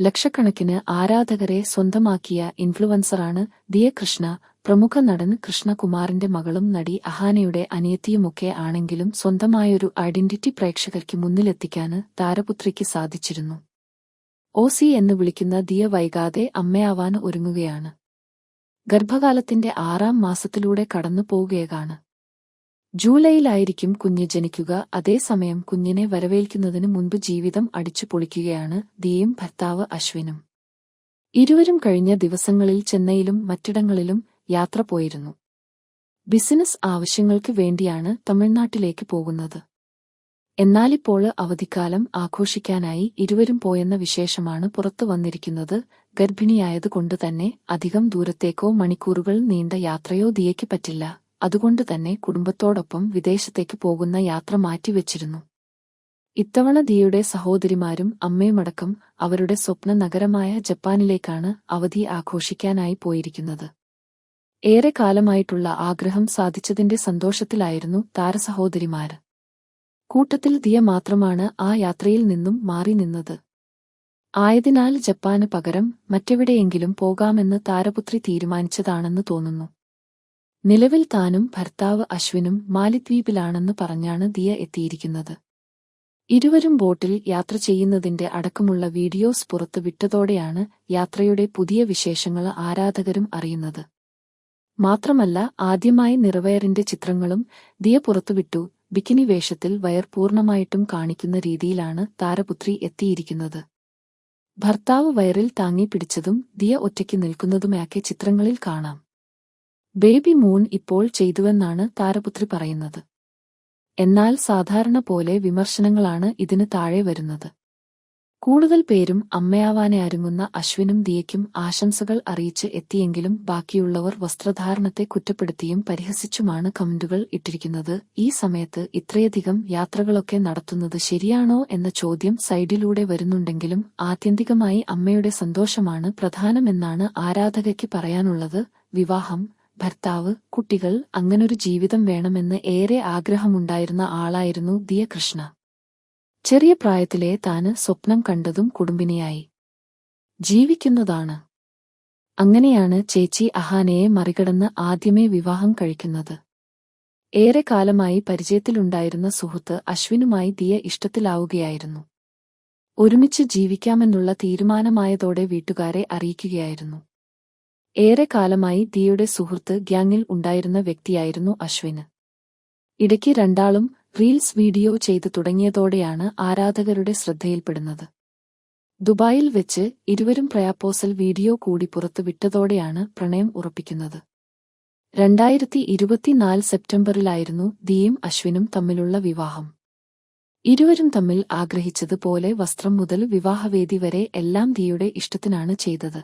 ലക്ഷക്കണക്കിന് ആരാധകരെ സ്വന്തമാക്കിയ ഇൻഫ്ലുവൻസറാണ് ദിയ കൃഷ്ണ പ്രമുഖ നടൻ കൃഷ്ണകുമാറിന്റെ മകളും നടി അഹാനയുടെ അനിയത്തിയുമൊക്കെ ആണെങ്കിലും സ്വന്തമായൊരു ഐഡന്റിറ്റി പ്രേക്ഷകർക്ക് മുന്നിലെത്തിക്കാന് താരപുത്രിക്ക് സാധിച്ചിരുന്നു. ഓസി എന്ന് വിളിക്കുന്ന ദിയ വൈകാതെ അമ്മയാവാൻ ഒരുങ്ങുകയാണ്. ഗർഭകാലത്തിന്റെ ആറാം മാസത്തിലൂടെ കടന്നു പോവുകയാണ് ജൂലൈയിലായിരിക്കും കുഞ്ഞ് ജനിക്കുക. അതേസമയം കുഞ്ഞിനെ വരവേൽക്കുന്നതിന് മുൻപ് ജീവിതം അടിച്ചു പൊളിക്കുകയാണ് ദിയും ഭർത്താവ് അശ്വിനും. ഇരുവരും കഴിഞ്ഞ ദിവസങ്ങളിൽ ചെന്നൈയിലും മറ്റിടങ്ങളിലും യാത്ര പോയിരുന്നു. ബിസിനസ് ആവശ്യങ്ങൾക്ക് വേണ്ടിയാണ് തമിഴ്നാട്ടിലേക്ക് പോകുന്നത്. എന്നാലിപ്പോൾ അവധിക്കാലം ആഘോഷിക്കാനായി ഇരുവരും പോയെന്ന വിശേഷമാണ് പുറത്തു വന്നിരിക്കുന്നത്. ഗർഭിണിയായതുകൊണ്ട് തന്നെ അധികം ദൂരത്തേക്കോ മണിക്കൂറുകൾ നീണ്ട യാത്രയോ ദിയയ്ക്ക് പറ്റില്ല. അതുകൊണ്ട് തന്നെ കുടുംബത്തോടൊപ്പം വിദേശത്തേക്ക് പോകുന്ന യാത്ര മാറ്റിവെച്ചിരുന്നു. ഇത്തവണ ദിയയുടെ സഹോദരിമാരും അമ്മയുമടക്കം അവരുടെ സ്വപ്ന നഗരമായ ജപ്പാനിലേക്കാണ് അവധി ആഘോഷിക്കാനായി പോയിരിക്കുന്നത്. ഏറെ കാലമായിട്ടുള്ള ആഗ്രഹം സാധിച്ചതിന്റെ സന്തോഷത്തിലായിരുന്നു താരസഹോദരിമാർ. കൂട്ടത്തിൽ ദിയ മാത്രമാണ് ആ യാത്രയിൽ നിന്നും മാറി നിന്നത്. ആയതിനാൽ ജപ്പാന് പകരം മറ്റെവിടെയെങ്കിലും പോകാമെന്ന് താരപുത്രി തീരുമാനിച്ചതാണെന്ന് തോന്നുന്നു. നിലവിൽ താനും ഭർത്താവ് അശ്വിനും മാലിദ്വീപിലാണെന്ന് പറഞ്ഞാണ് ദിയ എത്തിയിരിക്കുന്നത്. ഇരുവരും ബോട്ടിൽ യാത്ര ചെയ്യുന്നതിന്റെ അടക്കമുള്ള വീഡിയോസ് പുറത്തു വിട്ടതോടെയാണ് യാത്രയുടെ പുതിയ വിശേഷങ്ങൾ ആരാധകരും അറിയുന്നത്. മാത്രമല്ല ആദ്യമായി നിറവയറിന്റെ ചിത്രങ്ങളും ദിയ പുറത്തുവിട്ടു ബിക്കിനി വേഷത്തിൽ വയർ പൂർണമായിട്ടും കാണിക്കുന്ന രീതിയിലാണ് താരപുത്രി എത്തിയിരിക്കുന്നത്. ഭർത്താവ് വയറിൽ താങ്ങി പിടിച്ചതും ദിയ ഒറ്റയ്ക്ക് നിൽക്കുന്നതുമൊക്കെ ചിത്രങ്ങളിൽ കാണാം. ബേബി മൂൺ ഇപ്പോൾ ചെയ്തുവെന്നാണ് താരപുത്രി പറയുന്നത്. എന്നാൽ സാധാരണ പോലെ വിമർശനങ്ങളാണ് ഇതിന് താഴെ വരുന്നത്. കൂടുതൽ പേരും അമ്മയാവാനെ അരുങ്ങുന്ന അശ്വിനും ദിയയ്ക്കും ആശംസകൾ അറിയിച്ച് എത്തിയെങ്കിലും ബാക്കിയുള്ളവർ വസ്ത്രധാരണത്തെ കുറ്റപ്പെടുത്തിയും പരിഹസിച്ചുമാണ് കമന്റുകൾ ഇട്ടിരിക്കുന്നത്. ഈ സമയത്ത് ഇത്രയധികം യാത്രകളൊക്കെ നടത്തുന്നത് ശരിയാണോ എന്ന ചോദ്യം സൈഡിലൂടെ വരുന്നുണ്ടെങ്കിലും ആത്യന്തികമായി അമ്മയുടെ സന്തോഷമാണ് പ്രധാനമെന്നാണ് ആരാധകയ്ക്ക് പറയാനുള്ളത്. വിവാഹം ഭർത്താവ് കുട്ടികൾ അങ്ങനൊരു ജീവിതം വേണമെന്ന് ഏറെ ആഗ്രഹമുണ്ടായിരുന്ന ആളായിരുന്നു ദിയകൃഷ്ണ. ചെറിയ പ്രായത്തിലെ താന് സ്വപ്നം കണ്ടതും കുടുംബിനിയായി. ജീവിക്കുന്നതാണ്. അങ്ങനെയാണ് ചേച്ചി അഹാനയെ മറികടന്ന് ആദ്യമേ വിവാഹം കഴിക്കുന്നത്. ഏറെ കാലമായി പരിചയത്തിലുണ്ടായിരുന്ന സുഹൃത്ത് അശ്വിനുമായി ദിയ ഇഷ്ടത്തിലാവുകയായിരുന്നു. ഒരുമിച്ച് ജീവിക്കാമെന്നുള്ള തീരുമാനമായതോടെ വീട്ടുകാരെ അറിയിക്കുകയായിരുന്നു. ഏറെ കാലമായി ദിയയുടെ സുഹൃത്ത് ഗ്യാങ്ങിൽ ഉണ്ടായിരുന്ന വ്യക്തിയായിരുന്നു അശ്വിന് ഇടയ്ക്ക് രണ്ടാളും റീൽസ് വീഡിയോ ചെയ്തു തുടങ്ങിയതോടെയാണ് ആരാധകരുടെ ശ്രദ്ധയിൽപ്പെടുന്നത്. ദുബായിൽ വെച്ച് ഇരുവരും പ്രയാപ്പോസൽ വീഡിയോ കൂടി പുറത്തുവിട്ടതോടെയാണ് പ്രണയം ഉറപ്പിക്കുന്നത്. രണ്ടായിരത്തി ഇരുപത്തിനാല് സെപ്റ്റംബറിലായിരുന്നു ദിയും അശ്വിനും തമ്മിലുള്ള വിവാഹം. ഇരുവരും തമ്മിൽ ആഗ്രഹിച്ചതുപോലെ വസ്ത്രം മുതൽ വിവാഹവേദി വരെ എല്ലാം ദിയുടെ ഇഷ്ടത്തിനാണ് ചെയ്തത്.